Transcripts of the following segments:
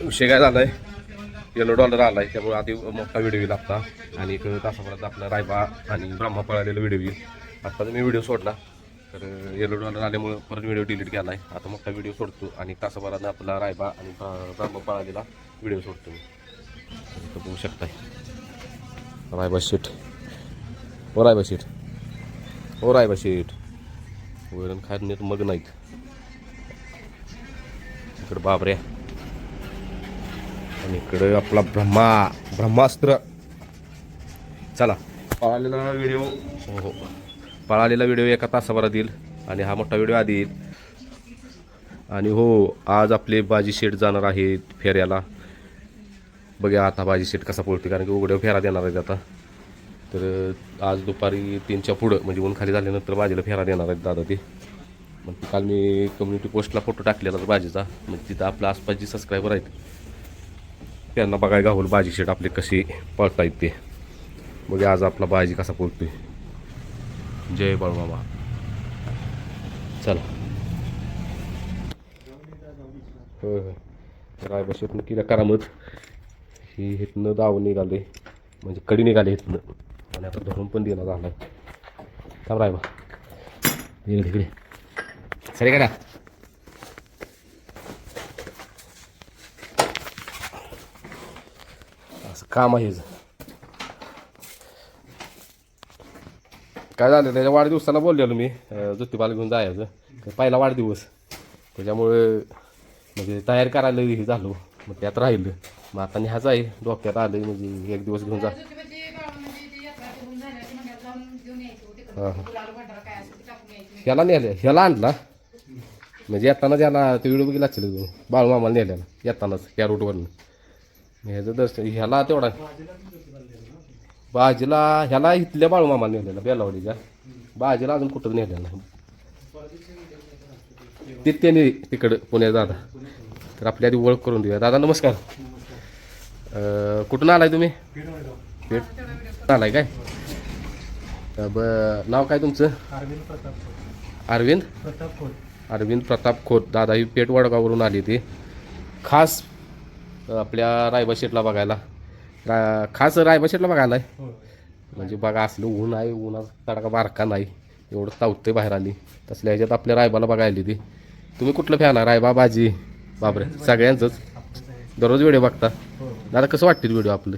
विषय काय झालाय? येलो डॉलर आलाय त्यामुळे आधी मोठा व्हिडिओ येईल आत्ता. आणि एक तासाभरात आपला रायबा आणि ब्रह्मा पळालेला व्हिडिओ येईल. आता मी व्हिडिओ सोडला. तर येलो डॉलर आल्यामुळे परत व्हिडिओ डिलीट केला आहे आता मोठा व्हिडिओ सोडतो आणि तासाभरात आपला रायबा आणि ब्र- ब्रह्मा पळालेला व्हिडिओ सोडतो मी. बघू शकताय. रायबा शेठ ओ रायबा शेठ ओ रायबा शेट वैरण खाण्यात मग नाहीत. इकडं बाबऱ्या. आणि इकडं आपला ब्रह्मा ब्रह्मास्त्र. चला. पळालेला व्हिडिओ. हो हो. पळालेला व्हिडिओ एका तासाभरात येईल आणि हा मोठा व्हिडिओ आधी येईल. आणि हो आज आपले बाजी शेट जाणार आहेत फेऱ्याला. बघूया आता बाजी शेट कसा पळते कारण की उघड्या फेरा देणार आहेत आता. तर आज दुपारी तीनच्या पुढं म्हणजे ऊन खाली झाल्यानंतर बाजीला फेरा देणार आहेत दादा ते. मग काल मी कम्युनिटी पोस्टला फोटो टाकलेला होता बाजीचा. म्हणजे तिथं आपल्या आसपास जी सबस्क्रायबर आहेत. त्यांना बघायला गावल बाजी शेट आपले कसे पळता ते. मग आज आपला बाजी कसा पळतोय. जय बळमामा. चला. होय होय. रायबाशीतनं केल्या करामत. ही इथनं दाव निघाले म्हणजे कडी निघाले इथनं आणि आता धरून पण देणार झालं थांब रायबा. इकडे तिकडे सरे काढा असं काम आहे काय झालं त्याच्या वाढदिवसाला बोललेलो मी अं, ज्योतिबाला घेऊन जायचं. पहिला वाढदिवस. त्याच्यामुळे म्हणजे तयार करायला हे झालो. मग त्यात राहिलं. मग आता ह्याच आहे. डोक्यात आलं म्हणजे एक दिवस घेऊन जा. हां. हां ह्याला नेलं. ह्याला आणला. म्हणजे येताना ज्याला ते व्हिडिओ बघितला असेल बाळू मामाला नेलेला. येतानाच त्या रूटवरनं ह्याचं दर्शन ह्याला तेवढा. बाजीला ह्याला इथल्या बाळूमामाला नेलेला बेलावडीच्या बाजीला अजून कुठं नेलेलं नाही. ते त्याने तिकडं पुण्यात दादा. तर आपल्या आधी ओळख करून देऊया. दादा नमस्कार. कुठून आलाय तुम्ही? पेट आलाय काय? ब नाव काय तुमचं? अरविंद प्रताप अरविंद? प्रताप खोत. अरविंद प्रताप खोत. दादा ही पेट वडगाववरून आली ती. खास आपल्या रायबा शेटला बघायला. रा खास रायबा शेटला बघायला आहे. हो. म्हणजे बघा असलं ऊन आहे उन्हाचा तडका बारका नाही. एवढं तावते बाहेर आली. तसल्या ह्याच्यात आपल्या रायबाला बघायला ती. तुम्ही कुठलं फॅन आहे? रायबा बाजी बापरे सगळ्यांचंच. दररोज व्हिडिओ बघता. हो. दादा कसं वाटतील व्हिडिओ आपलं?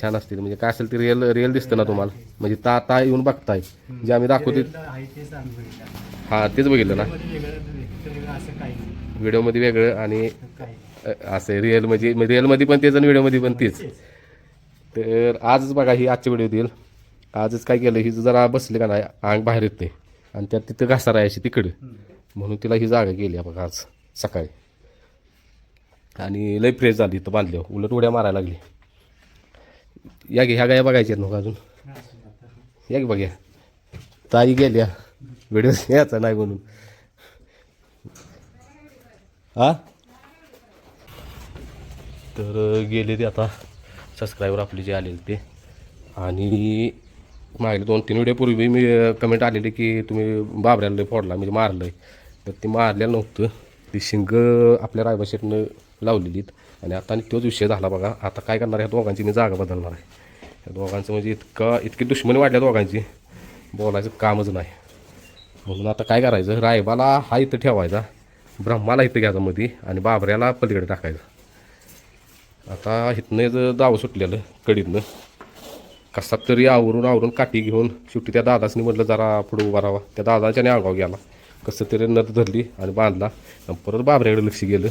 छान असतील. म्हणजे काय असेल ते रिअल रिअल दिसतं ना तुम्हाला. म्हणजे ता आता येऊन बघताय. जे आम्ही दाखवतो हां तेच बघितलं ना. व्हिडिओमध्ये वेगळं आणि असं रिअल म्हणजे रिअलमध्ये पण तेच आणि व्हिडिओमध्ये पण तेच. तर आजच बघा ही आजच्या व्हिडिओ देईल. आजच काय केलं ही जरा बसले का नाही अंग बाहेर येते. आणि त्यात तिथं घासारा यायची अशी तिकडं. म्हणून तिला ही जागा गेली बघा आज सकाळी. आणि लय फ्रेश झाली इथं बांधल्यावर. उलट उड्या मारायला लागली. या गे ह्या गाया बघायच्या आहेत मग अजून. या की बघ्या. ताई गेल्या. व्हिडिओ यायचा नाही म्हणून. हा तर गेले ते आता सबस्क्रायबर आपले जे आलेले ते. आणि मागले दोन तीन वेळेपूर्वी मी कमेंट आलेली की तुम्ही बाबऱ्याला फोडला म्हणजे मारलं आहे तर ते मारलेलं नव्हतं. ती शिंग आपल्या रायबाशेटनं लावलेलीत आणि आता आणि तोच विषय झाला बघा. आता काय करणार ह्या दोघांची? मी जागा बदलणार आहे. या दोघांचं म्हणजे इतकं इतकी दुश्मनी वाढल्या दोघांची. बोलायचं कामच नाही. म्हणून आता काय करायचं? रायबाला हा इथं ठेवायचा. ब्रह्माला इथं घ्यायचा मध्ये आणि बाबऱ्याला पलीकडे टाकायचं. आता हिथनं जर दाव सुटलेलं कडीतनं. कसा तरी आवरून आवरून काठी घेऊन शेवटी त्या दादासनी म्हटलं जरा पुढं उभा राहावा. त्या दादाच्याने आगाव गेला. कसं तरी नद धरली आणि बांधला. आणि परत बाबऱ्याकडे लक्ष गेलं.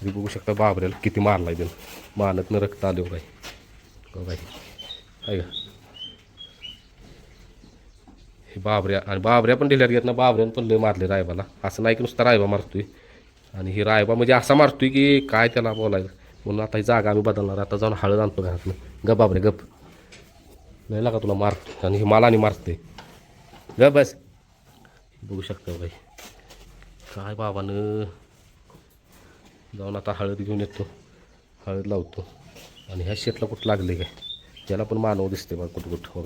तरी बघू शकता बाबऱ्याला किती मारला त्यानं. मानतनं रक्त आलं हो बाई. हो काय आहे का हे बाबऱ्या आणि बाबऱ्या पण डिलर घेत ना बाबऱ्यानं पण लय मारले रायबाला. असं नाही की नुसता रायबा मारतोय. आणि हे रायबा म्हणजे असा मारतोय की काय त्याला बोलायचं. म्हणून आता ही जागा आम्ही बदलणार आता जाऊन हळद आणतो घरातनं. गप बाबरे गप. नाही लागा तुला मार आणि हे मला आणि मारते गप बस. बघू शकता हो बाई. काय बाबानं. जाऊन आता हळद घेऊन येतो हळद लावतो. आणि ह्या शेतला कुठं लागले काय? त्याला पण मानव दिसते बघ कुठं कुठं हो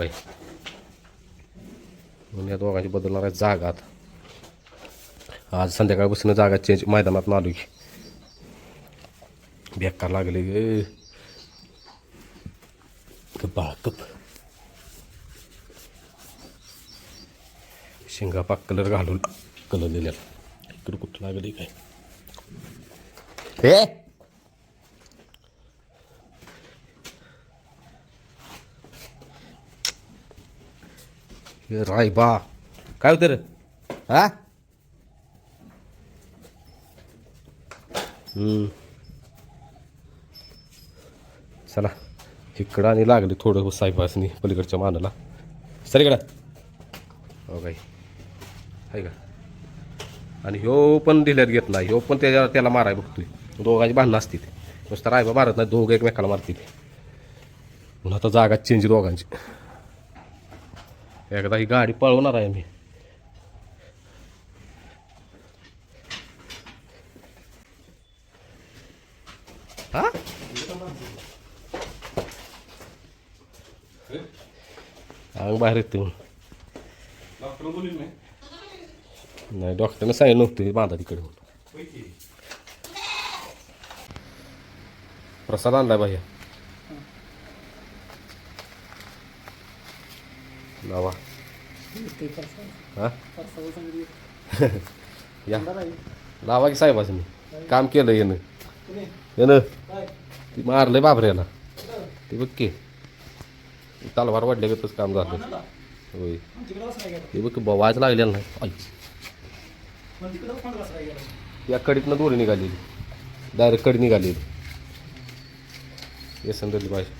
म्हणून या दोघांची बदलणार आहे जागा आता. आज संध्याकाळपासून जागा चेंज मैदानात आलो की. बेकार लागले ग. कप शेंगा पाक कलर घालून कलर दिलेला. इकडं कुठं लागले काय? हे राय बा. काय होतं रे? हा. चला. इकडं आणि लागले थोडं साहेबासनी पलीकडच्या मानाला. सर इकडं. हो काही आहे का? आणि ह्यो पण दिल्यात नाही. ह्यो पण त्याच्या त्याला माराय बघतोय. दोघांची भांडणं असतील. नुसतं रायबा मारत नाही दोघं एकमेकाला मारतील. म्हणून आता जागा चेंज दोघांची. एकदा ही गाडी पळवणार आहे मी. हा? अंग बाहेर येते नाही डॉक्टरने सांगितलं नव्हतं बांधा तिकडे म्हणून प्रसाद आणलाय भैया लावा हा या लावा की साहेबाचं मी काम केलं येणं येणं ती मारलंय बाबऱ्याला ते बघ की तलवार वाढल्या गतच काम झालं. होय. ते बघ की वाज लागलेला नाही. आई. या कडीतनं दोरी निघालेली डायरेक्ट कडी निघालेली ये संदर्भ पाहिजे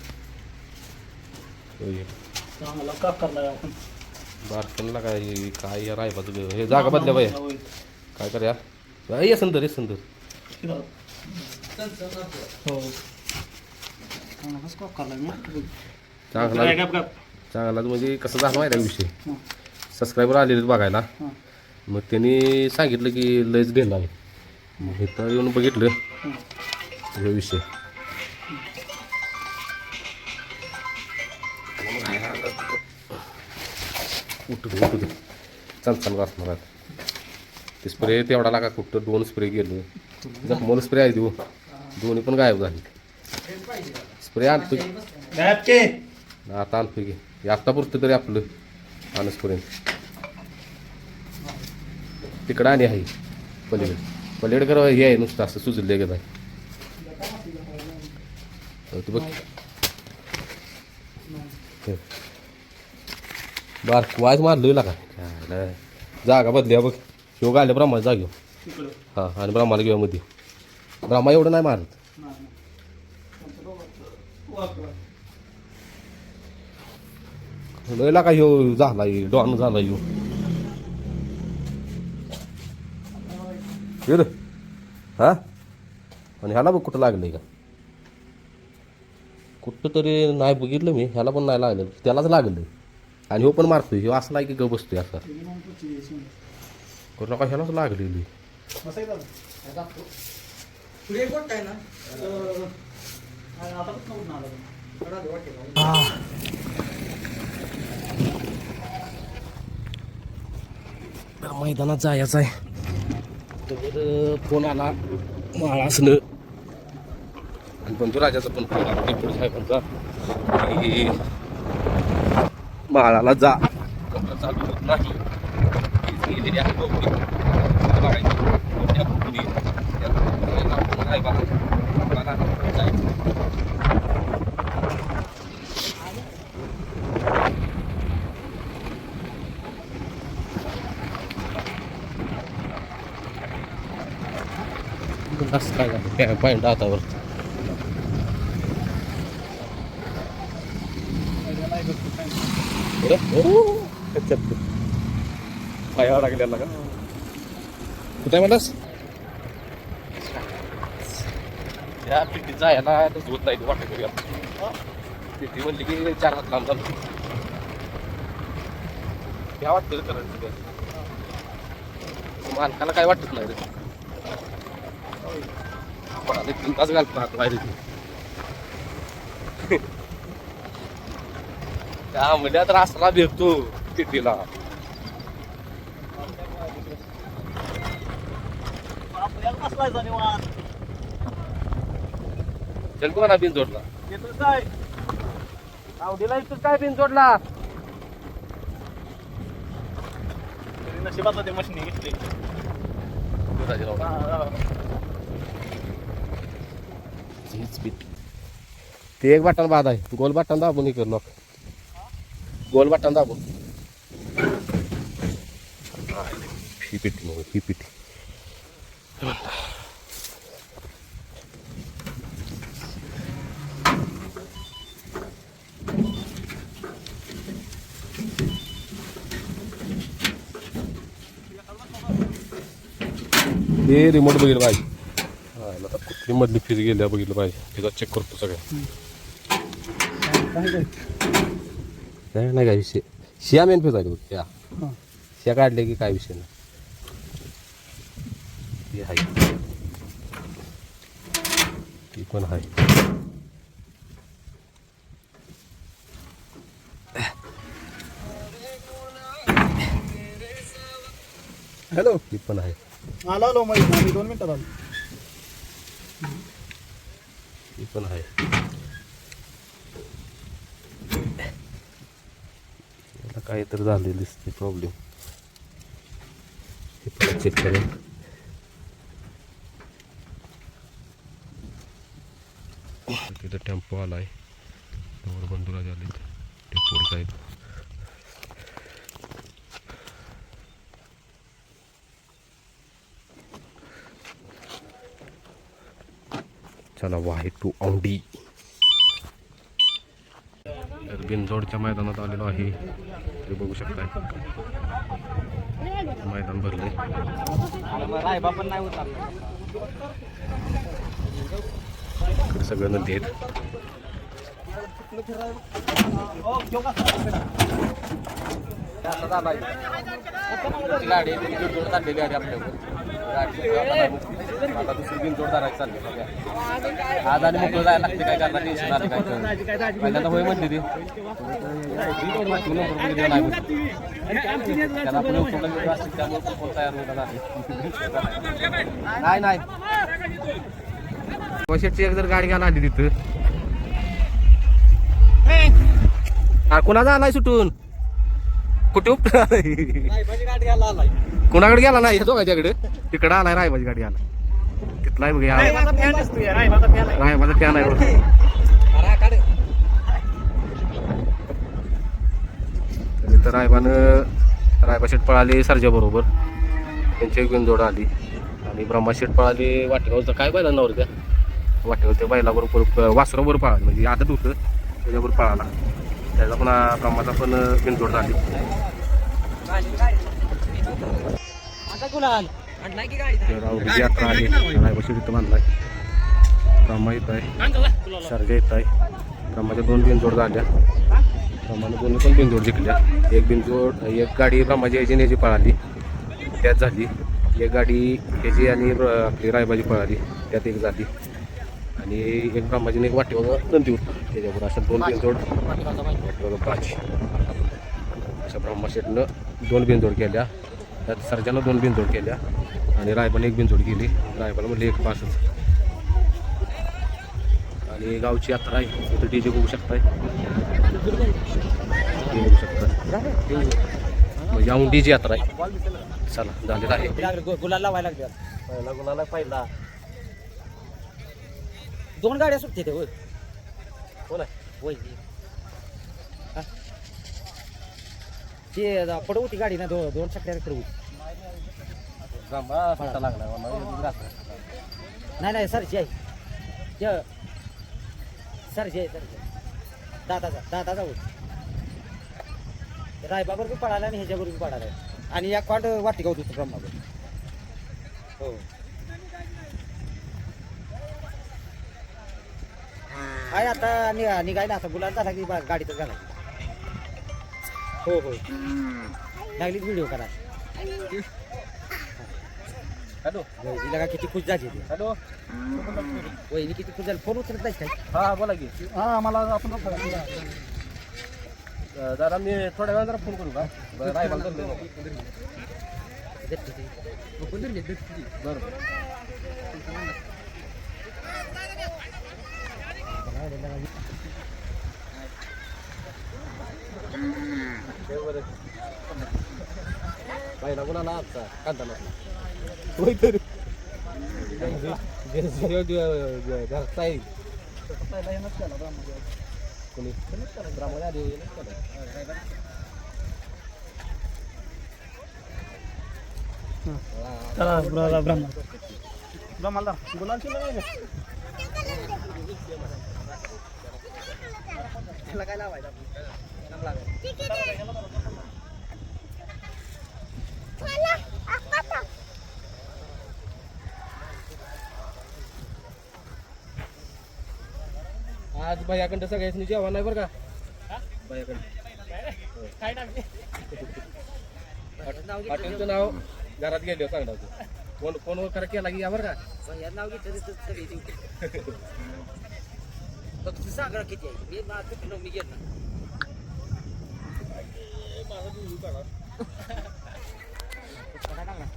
होय. चांगला का करणार आपण बारकनला काय हे- काय या रायबाचं हे जागा बदल्या बाई. काय करूया? अय, ये संदर ये संदर. हो. चांगला चांगला म्हणजे कसं झालं माहिती विषय? सबस्क्रायबर आलेले बघायला. हां. मग त्यांनी सांगितलं की लयच आहे. मग इथं येऊन बघितलं. हे विषय. उठू उठू चणचण वाचणार आता. ते स्प्रे तेवढा लागा कुठं दोन स्प्रे गेलो जखमोल स्प्रे आहे देऊ. दोन्ही पण गायब झाली. स्प्रे आणतो आता आणतो की. हे आत्ता पुरतं तरी आपलं. आणसपर्यंत तिकडं आणि आहे. पलीकडे. पलीकडे कर हे आहे नुसतं असं सुजले गेलं आहे तू बघ. बार वाज मारलोय का जागा बदल्या बघ. ह्यो गाले ब्रह्मा जाग्यो तिकडं. हां आणि ब्रह्माला घेऊ मध्ये ब्रह्मा एवढं नाही मारत. लयला का ह्यो झाला डॉन झाला ह्यो. ये रे. हा? आणि ह्याला बघ कुठं लागलंय का? कुठं तरी नाही बघितलं मी ह्याला पण नाही लागलं. त्यालाच लागलं आणि ह्यो पण मारतोय ह्यो असला की ग बसतोय असा. करू नका ह्यालाच लागलेली. ना आता पण नव्हतं आलं तर मैदानात जायचं आहे. तर फोन आला. माळा असणं आणि बंधुराजाचा पण फोन आला. पिंपळ साहेबांचा माळाला जा. चालू होत नाही. गेलेली आहे बहुतेक. आता बघायचं. कोणत्या कुठली? त्या कुठलीला फोन आहे बघा. मला जायचं. असं काय झालं काय पॉईंट हातावर पायावर लागलेला का कुठे म्हणलास त्या पिंडीत जायला होत नाही वाटत घरी म्हणली की चार हात लांब झालं त्या वाटतं करायचं मालकाला काय वाटत नाही रे कोणाला तीन तास घालतो हात बाहेर. त्या म्हणजे तर असला भेटतो निवांत चल को ना बिन जोडला आवडीला इथं काय बिन जोडला नशिबात ते मशीन घेतली हीच बीट ते एक बटन बाद आहे. गोल बटन दाबून कर लॉक गोल बटन दाबून. ही पिटी मग ही पिटी हे रिमोट बघितलं पाहिजे. आता कुठली मधली फीज गेल्या बघितलं पाहिजे. तिचा चेक करतो सगळ्या. नाही नाही काय विषय शिया मेन फीज आहे बघ शिया. शिया काढले की काय विषय नाही. आहे. ती पण आहे. हॅलो ती पण आहे. आलो आलो आम्ही दोन मिनिटात आलो ती पण आहे. याला काहीतरी झाले दिसते प्रॉब्लेम हे पण चेक करेल तिथं टेम्पो आला आहे समोर झाले आले टेम्पोवर साहेब चला वाहे टू औंडी तर बिनजोडच्या मैदानात आलेलो आहे. ते बघू शकताय. मैदान भरले रायबा पण नाही उतरला इकडे सगळं नदी आहेत. गाडी आहे आपल्याकडे आता दुसरी बिन जोरदार आहे चालली. सगळ्या आज आणि मोकळं जायला लागते काय करणार टेन्शन आलं काय तर. पहिल्यांदा होय म्हणते ती. त्याला असतील त्यामुळे तयार नाही नाही. शेटची एक जर गाडी घ्यायला आली तिथं. कुणा कुणाचा आलाय सुटून? कुठे आलाय. कुणाकडे गेला नाही? दोघांच्याकडे. तिकडं आलाय रायबाची गाडी आला तिथला आहे बघ या रायबाचा फॅन आहे. तर रायबानं रायबा शेट पळाली सरजा बरोबर. त्यांची एक बिनजोड आली. आणि ब्रह्मा शेट पळाली वाटेगावचं काय बैला नवर त्या? वाटेगाव त्या बैलाबरोबर वासराबरोबर पळाली. म्हणजे आदत होतं. त्याच्याबरोबर पळाला. त्याचा पण ब्रह्माचा पण बिनजोड झाली. तर आवडीची यात्रा आहे रायबा शेट बांधलाय ब्रह्मा येत आहे सरजा येत आहे ब्रह्माच्या दोन बिनजोड झाल्या ब्रह्माने दोन्ही पण बिनजोड जिंकल्या एक बिनजोड एक गाडी ब्रह्माची याची याची पळाली त्यात झाली एक गाडी ह्याची आणि आपली रायबाजी पळाली त्यात एक झाली आणि एक ब्रह्माजीने एक वाटेवर नंदी होता त्याच्यावर अशा दोन बिनजोड वाटेवर पाच अशा ब्रह्माशेटनं दोन बिनजोड केल्या. त्यात सर्जानं दोन बिनजोड केल्या. आणि रायबाने एक बिनजोड केली. रायबाला म्हणले एक पाचच आणि गावची यात्रा आहे. इथं डी जे बघू शकताय. बघू शकताय. म्हणजे औंढीची यात्रा आहे. चला झालेलं आहे. गुलाल लावायला लागले. पहिला गुलाला पहिला. दोन गाड्या सुटते ते होय होय. ते पडव होती गाडी ना दो- दोन एवढी घातला. नाही नाही सरची आहे. ते सरची आहे सरची दादाचा दादाचा होत रायबाबर बी पडाला आणि ह्याच्यावर बी पडाला आणि या कॉट वाटी गावत होतं ब्रह्मावर. हो. आहे आता नि- निघायला आता गुलाल झाला की गाडीतच घाला हो हो. लागलीच व्हिडिओ करा. हॅलो. वहिनीला का किती खुश झाली ती? हॅलो. वहिनी किती खुश झाली? फोन उचलत नाही काय? हा बोला की. हा मला आपण दादा मी थोड्या वेळा जरा फोन करू का? बरं रायबाला चाललोय मग. बरं. पहिला कोणाला आजचा कांदा नसला होय तरी घरचा आहे पहिला हेनंच केला ब्रह्माजी. कोणी ब्राह्मण आधी येईलच केलं. चला ब्रह्मा ब्रह्मा ब्रह्माला गुलाल केलं नाही का? त्याला काय लावायचं आपण? नाम लावायचं. आज भैयाकडं सगळ्याच जेवण नाही बरं का? भैयाकडं. घेतलं हॉटेलचं नाव घरात गेलो सांगणार तू फोन फोनवर करा केला की या बरं का? नाव घेतलं तर सगळे देऊ. फक्त सांगा किती आहे. मी माझं मी घेत नाही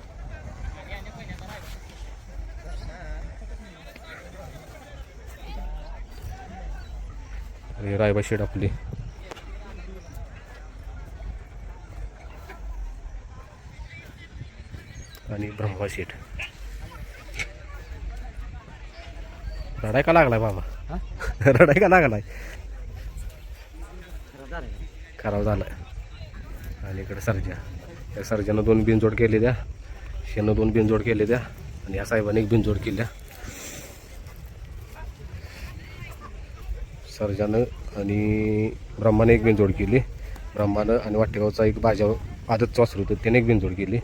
अरे रायबा शेड आपली आणि ब्रह्मा शेठ रडाय का लागलाय बाबा रडाय का लागलाय खरं झालं का? खराब झालाय आणि इकडे सर्जा त्या सर्जानं दोन बिनजोड केले द्या शेनं दोन बिनजोड केले द्या आणि या साहेबाने एक बिनजोड केल्या सर्जानं आणि ब्रह्मानं एक बिनजोड केली. ब्रह्मानं आणि वाटेगावचा एक बाजा आदतचं वासरू होतं त्याने एक बिनजोड केली.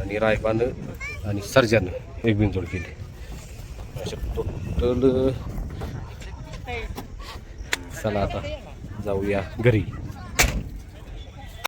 आणि रायबानं आणि सर्जानं एक बिनजोड केली. अशा टोटल चला आता जाऊया घरी.